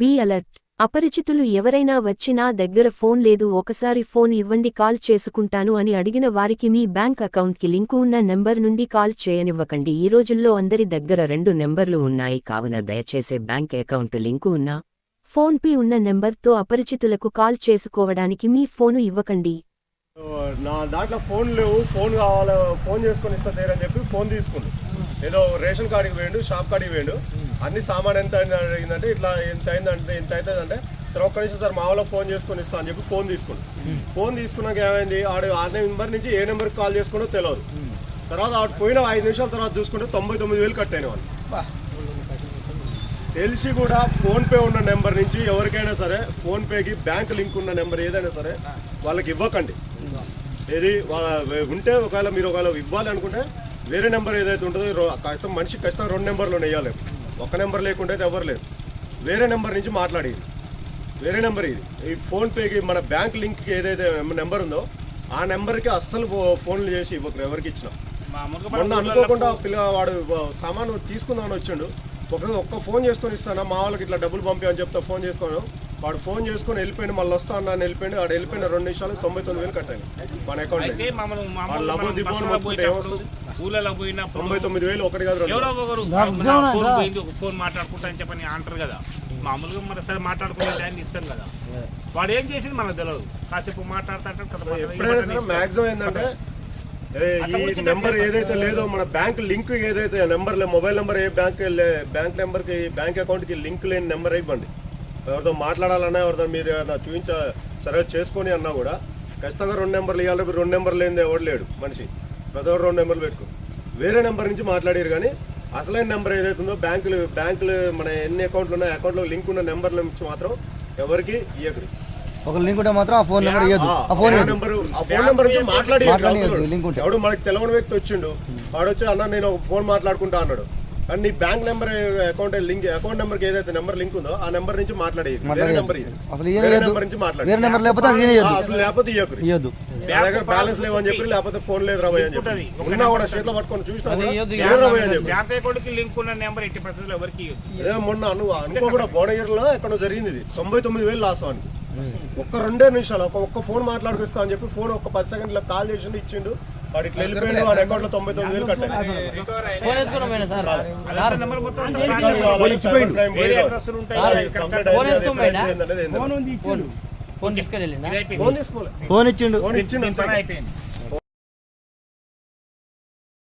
Be alert. అపరిచితులు ఎవరైనా వచ్చినా దగ్గర ఫోన్ లేదు ఒకసారి ఫోన్ ఇవ్వండి కాల్ చేసుకుంటాను అని అడిగిన వారికి మీ బ్యాంక్ అకౌంట్కి లింకు ఉన్న నెంబర్ నుండి కాల్ చేయనివ్వకండి. ఈ రోజుల్లో అందరి దగ్గర రెండు నెంబర్లు ఉన్నాయి. కావున దయచేసి బ్యాంక్ అకౌంట్ లింకు ఉన్న ఫోన్పే ఉన్న నెంబర్తో అపరిచితులకు కాల్ చేసుకోవడానికి మీ ఫోను ఇవ్వకండి. నా దాంట్లో ఫోన్ లేవు. ఫోన్ కావాలి ఫోన్ చేసుకొని ఇస్తా చెప్పి ఫోన్ తీసుకుండు ఏదో రేషన్ కార్డుకి వేయండు షాప్ కార్డుకి వేయండు అన్ని సామాన్ ఎంత అడిగిందంటే ఇట్లా ఎంత అయిందంటే ఎంత అవుతుందంటే సరే ఒక్క నిమిషం సార్ మా వాళ్ళకి ఫోన్ చేసుకొని ఇస్తా అని చెప్పి ఫోన్ తీసుకుండు ఫోన్ తీసుకున్నాక ఏమైంది? ఆడు ఆ నెంబర్ నుంచి ఏ నెంబర్కి కాల్ చేసుకుంటో తెలియదు తర్వాత ఆడు పోయిన ఐదు నిమిషాల తర్వాత చూసుకుంటే తొంభై తొమ్మిది వేలు కట్ అయిన వాళ్ళు. తెలిసి కూడా ఫోన్ పే ఉన్న నెంబర్ నుంచి ఎవరికైనా సరే ఫోన్ పేకి బ్యాంక్ లింక్ ఉన్న నెంబర్ ఏదైనా సరే వాళ్ళకి ఇవ్వకండి. ఏది? వాళ్ళ ఉంటే ఒకవేళ మీరు ఒకవేళ ఇవ్వాలి అనుకుంటే వేరే నెంబర్ ఏదైతే ఉంటుందో ఖచ్చితంగా మనిషి ఖచ్చితంగా రెండు నెంబర్లు వేయాలి ఒక నెంబర్ లేకుంటే అయితే ఎవరు లేరు. వేరే నెంబర్ నుంచి మాట్లాడేది. వేరే నెంబర్ ఇది. ఈ ఫోన్ పేకి మన బ్యాంక్ లింక్కి ఏదైతే నెంబర్ ఉందో ఆ నెంబర్కి అస్సలు ఫోన్లు చేసి ఇవ్వకరు ఎవరికి ఇచ్చినా. మొన్న అనుకోకుండా పిల్లవాడు సామాను తీసుకుందామని వచ్చిండు. ఒక ఒక్క ఫోన్ చేసుకొని ఇస్తాను? మా వాళ్ళకి ఇట్లా డబ్బులు పంపి అని చెప్తా ఫోన్ చేసుకోను. వాడు ఫోన్ చేసుకొని వెళ్ళిపోయింది మళ్ళీ వస్తా అన్నా అని వెళ్ళిపోయింది వాడు వెళ్ళిపోయిన రెండు నిమిషాలు తొంభై తొమ్మిది వేలు కట్టాను మన అకౌంట్ మొత్తుకుంటే ఏమొస్తుంది? ఊళ్ళలో తొంభై తొమ్మిది వేలు ఒకటి కాదు రెండు. ఎవరో ఒకరు ఫోన్ పోయింది ఒక ఫోన్ మాట్లాడుకుంటా అని చెప్పని అంటారు కదా. మామూలుగా మరి సరే మాట్లాడుకునే టైం ఇస్తాం కదా. వాడు ఏం చేసింది మనకు తెలియదు కాసేపు మాట్లాడుతుంటాడు కదా ఎప్పుడైనా ఏంటంటే ఏ, ఈ నెంబర్ ఏదైతే లేదో మన బ్యాంక్ లింక్ ఏదైతే నెంబర్ మొబైల్ నెంబర్ ఏ బ్యాంక్ బ్యాంక్ నెంబర్కి బ్యాంక్ అకౌంట్కి లింక్ లేని నెంబర్ ఇవ్వండి. ఎవరితో మాట్లాడాలన్నా ఎవరితో మీరు ఏదైనా చూపించ సరే చేసుకొని అన్నా కూడా ఖచ్చితంగా రెండు నెంబర్లు ఇవ్వాలి రెండు నెంబర్లు లేనిది ఎవడు లేడు మనిషి. ప్రతి ఒక్కరు రెండు నెంబర్లు పెట్టుకో. వేరే నెంబర్ నుంచి మాట్లాడారు కానీ అసలైన నెంబర్ ఏదైతే ఉందో బ్యాంకులు బ్యాంకులు మన ఎన్ని అకౌంట్లు ఉన్నాయో అకౌంట్లో లింక్ ఉన్న నెంబర్ల నుంచి మాత్రం ఎవరికి ఇవ్వకరు ఒక లింక్ ఉంటే మాత్రం ఆ ఫోన్ నెంబర్ ఆ ఫోన్ నెంబర్ ఆ ఫోన్ నెంబర్ నుంచి మాట్లాడి లింక్ ఉంటే. ఎవడు మనకి తెలవని వ్యక్తి వచ్చిండు వాడు వచ్చి అన్న నేను ఒక ఫోన్ మాట్లాడుకుంటా అన్నాడు. కానీ నీ bank number account link account నెంబర్కి ఏదైతే నెంబర్ లింక్ ఉందో ఆ నెంబర్ నుంచి మాట్లాడేది వేరే. నెంబర్ ఇది అసలు ఈయన వేరే. నెంబర్ నుంచి మాట్లాడి. వేరే నెంబర్ లేకపోతే అసలు లేకపోతే నా దగ్గర బ్యాలెన్స్ లేవని చెప్పి లేకపోతే ఫోన్ లేదు రాబోయ్ అని చెప్పి. ఉన్నా కూడా చేతిలో పట్టుకొని చూసినా లేదు రాబోయ్ అని చెప్పి. బ్యాంక్ అకౌంట్కి లింక్ ఉన్న నెంబర్ ఎట్టి పరిస్థితుల్లో ఎవరికి మొన్న అను అనుకో కూడా భువనగిరిలో ఎక్కడో జరిగింది ఇది. తొంభై తొమ్మిది వేలు లాస్ వానికి ఒక్క రెండే నిమిషాలు ఒక ఒక్క ఫోన్ మాట్లాడుకొస్తా అని చెప్పి ఫోన్ ఒక్క పది సెకండ్ల కాల్ చేసిండు ఇచ్చిండు. వాడు ఇట్లా వెళ్ళిపోయిండు వాడి అకౌంట్లో తొంభై తొమ్మిది వేలు తీసుకోలే ఫోన్ ఇచ్చిండు. ఫోన్ ఇచ్చిండు.